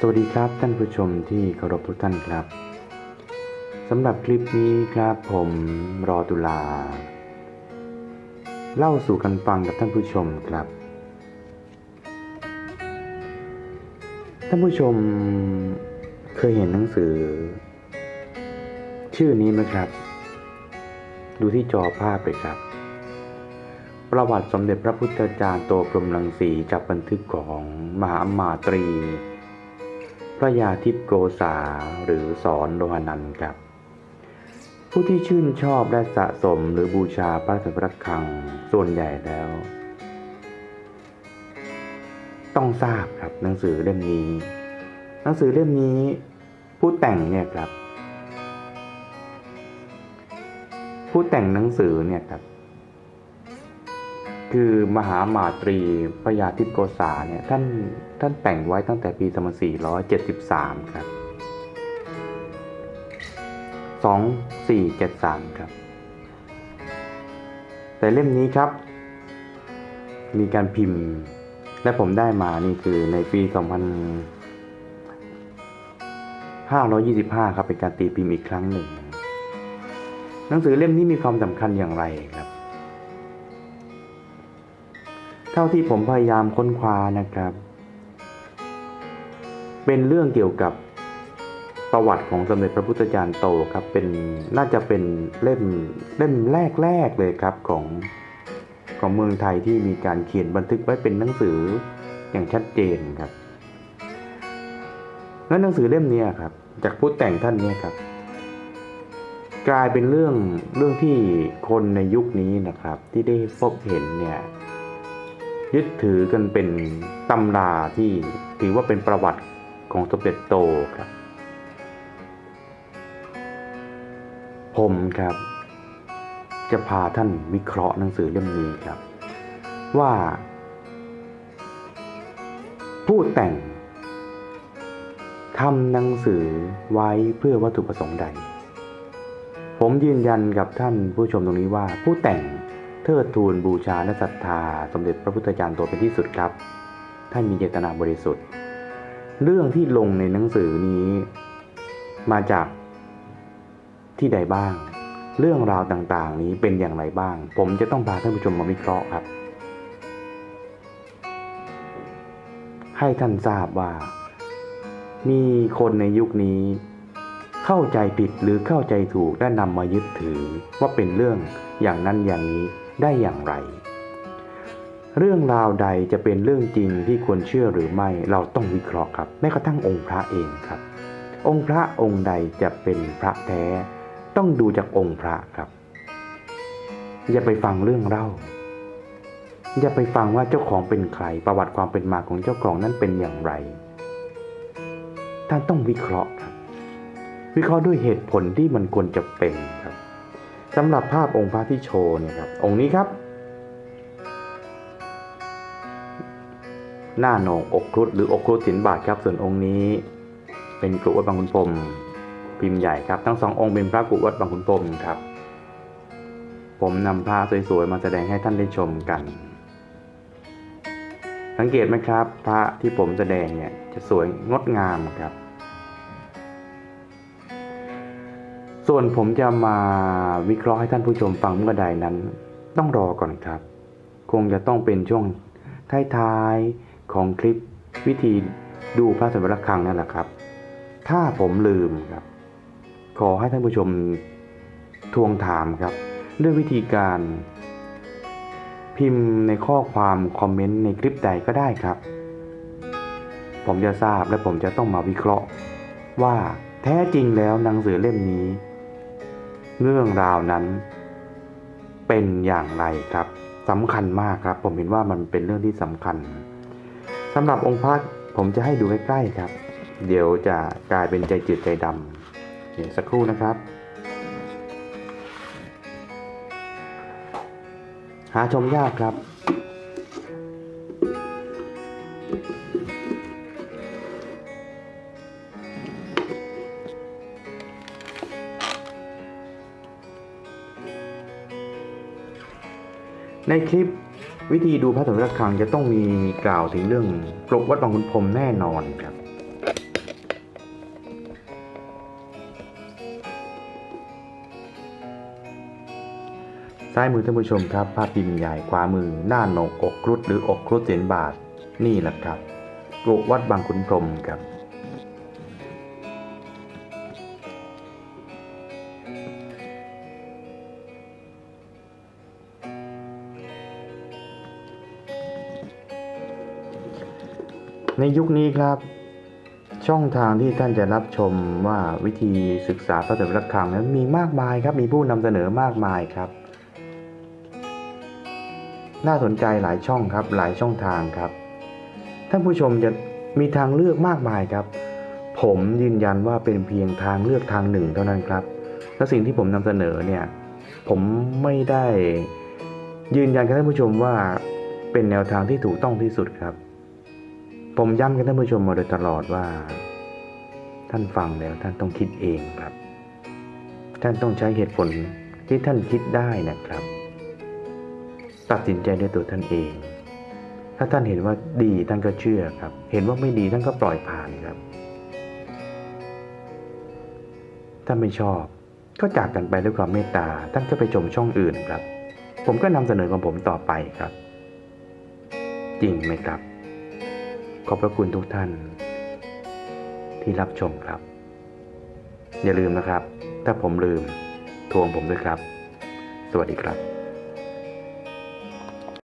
สวัสดีครับท่านผู้ชมที่เคารพทุกท่านครับสำหรับคลิปนี้ครับผมรอตุลา เล่าสู่กันฟังกับท่านผู้ชมครับ ท่านผู้ชมเคยเห็นหนังสือ ชื่อนี้ไหมครับ ดูที่จอภาพเลยครับ ประวัติสมเด็จพระพุทธจารย์โตพรมรังสีจากบันทึกของมหาอมาตรี พระยาทิพโกษาหรือสอนโลหนันท์ครับ ผู้ที่ชื่นชอบและสะสมหรือบูชาพระสัมระฆังส่วนใหญ่แล้ว ต้องทราบครับหนังสือเล่มนี้ หนังสือเล่มนี้ผู้แต่งเนี่ยครับ ผู้แต่งหนังสือเนี่ยครับ คือมหามาตรีพระยาทิพย์โกษาเนี่ยท่านท่านแต่งไว้ตั้งแต่ปี 2473 ครับ 2473 ครับ แต่เล่มนี้ครับ มีการพิมพ์และผมได้มานี่คือในปี 2525 ครับ เป็นการตีพิมพ์อีกครั้งหนึ่ง หนังสือเล่มนี้มีความสำคัญอย่างไรครับ เท่าที่ผมพยายามค้นคว้านะครับ เป็นเรื่องเกี่ยวกับประวัติของสมเด็จพระพุทธจารย์โตครับ เป็นน่าจะเป็นเล่มเล่มแรกๆเลยครับของของเมืองไทยที่มีการเขียนบันทึกไว้เป็นหนังสืออย่างชัดเจนครับ และหนังสือเล่มนี้ครับ จากผู้แต่งท่านนี้ครับ กลายเป็นเรื่องเรื่องที่คนในยุคนี้นะครับ ที่ได้พบเห็นเนี่ย ยึดถือกันเป็นตำราที่ถือว่าเป็นประวัติของสมเด็จโตครับ ผมครับ จะพาท่านวิเคราะห์หนังสือเล่มนี้ครับ ว่า ผู้แต่งทำหนังสือไว้เพื่อวัตถุประสงค์ใด ผมยืนยันกับท่านผู้ชมตรงนี้ว่าผู้แต่ง เทิดทูนบูชาและศรัทธา สมเด็จพระพุทธจารย์ตัวเป็นที่สุดครับ ท่านมีเจตนาบริสุทธิ์ เรื่องที่ลงในหนังสือนี้ มาจากที่ใดบ้าง เรื่องราวต่างๆ นี้เป็นอย่างไรบ้าง ผมจะต้องพาท่านผู้ชมมาวิเคราะห์ครับ ให้ท่านทราบว่า มีคนในยุคนี้ เข้าใจผิดหรือเข้าใจถูกและนำมายึดถือว่าเป็นเรื่องอย่างนั้นอย่างนี้ ได้อย่างไร เรื่องราวใดจะเป็นเรื่องจริงที่ควรเชื่อหรือไม่เราต้องวิเคราะห์ครับแม้กระทั่งองค์พระเองครับ องค์พระองค์ใดจะเป็นพระแท้ ต้องดูจากองค์พระครับ อย่าไปฟังเรื่องเล่า อย่าไปฟังว่าเจ้าของเป็นใคร ประวัติความเป็นมาของเจ้าของนั้นเป็นอย่างไรท่านต้องวิเคราะห์ครับ วิเคราะห์ด้วยเหตุผลที่มันควรจะเป็นครับ สำหรับภาพองค์พระที่โชว์เนี่ยครับ องค์นี้ครับ หน้าหนองอกครุฑหรืออกครุฑสินบาทครับ ส่วนองค์นี้ เป็นกรุวัดบางขุนพรมพิมพ์ใหญ่ครับ ทั้งสององค์เป็นพระกรุวัดบางขุนพรมครับ ผมนำผ้าสวยๆมาแสดงให้ท่านได้ชมกัน สังเกตไหมครับ พระที่ผมแสดงเนี่ยจะสวยงดงามครับ ส่วนผมจะมาวิเคราะห์ให้ท่านผู้ชมฟังเมื่อใดนั้น ต้องรอก่อนครับ คงจะต้องเป็นช่วงท้ายๆของคลิปวิธีดูพระสมรคังนั่นแหละครับ ถ้าผมลืมครับ ขอให้ท่านผู้ชมทวงถามครับ ด้วยวิธีการพิมพ์ในข้อความคอมเมนต์ในคลิปใดก็ได้ครับ ผมจะทราบและผมจะต้องมาวิเคราะห์ ว่าแท้จริงแล้วหนังสือเล่มนี้ เรื่องราวนั้นเป็นอย่างไรครับสำคัญมากครับ ผมเห็นว่ามันเป็นเรื่องที่สำคัญสำหรับองค์พระผมจะให้ดูใกล้ๆครับ เดี๋ยวจะกลายเป็นใจจืดใจดำเดี๋ยวสักครู่นะครับ หาชมยากครับ ในคลิปวิธีดูพระสมเด็จระฆังจะต้องมีกล่าวถึงเรื่องกลบวัดบางขุนพรมแน่นอนครับ ซ้ายมือท่านผู้ชมครับภาพพิมพ์ใหญ่ขวามือหน้าหนกอกครุฑหรืออกครุฑเสียนบาทนี่แหละครับกลบวัดบางขุนพรมครับ ในยุคนี้ครับ ช่องทางที่ท่านจะรับชมว่าวิธีศึกษาพระสมรักขังนั้นมีมากมายครับ มีผู้นำเสนอมากมายครับ น่าสนใจหลายช่องครับ หลายช่องทางครับ ท่านผู้ชมจะมีทางเลือกมากมายครับ ผมยืนยันว่าเป็นเพียงทางเลือกทางหนึ่งเท่านั้นครับ และสิ่งที่ผมนำเสนอเนี่ย ผมไม่ได้ยืนยันกับท่านผู้ชมว่าเป็นแนวทางที่ถูกต้องที่สุดครับ ผมย้ำกับท่านผู้ชมมาโดยตลอดว่า ท่านฟังแล้วท่านต้องคิดเองครับ ท่านต้องใช้เหตุผลที่ท่านคิดได้นะครับ ตัดสินใจด้วยตัวท่านเอง ถ้าท่านเห็นว่าดีท่านก็เชื่อครับ เห็นว่าไม่ดีท่านก็ปล่อยผ่านครับถ้าไม่ชอบก็จากกันไปด้วยความเมตตาท่านก็ไปชมช่องอื่นครับ ผมก็นำเสนอของผมต่อไปครับ จริงไหมครับ ขอบพระคุณทุกท่าน ที่รับชมครับ อย่าลืมนะครับ ถ้าผมลืมทวงผมด้วยครับ สวัสดีครับ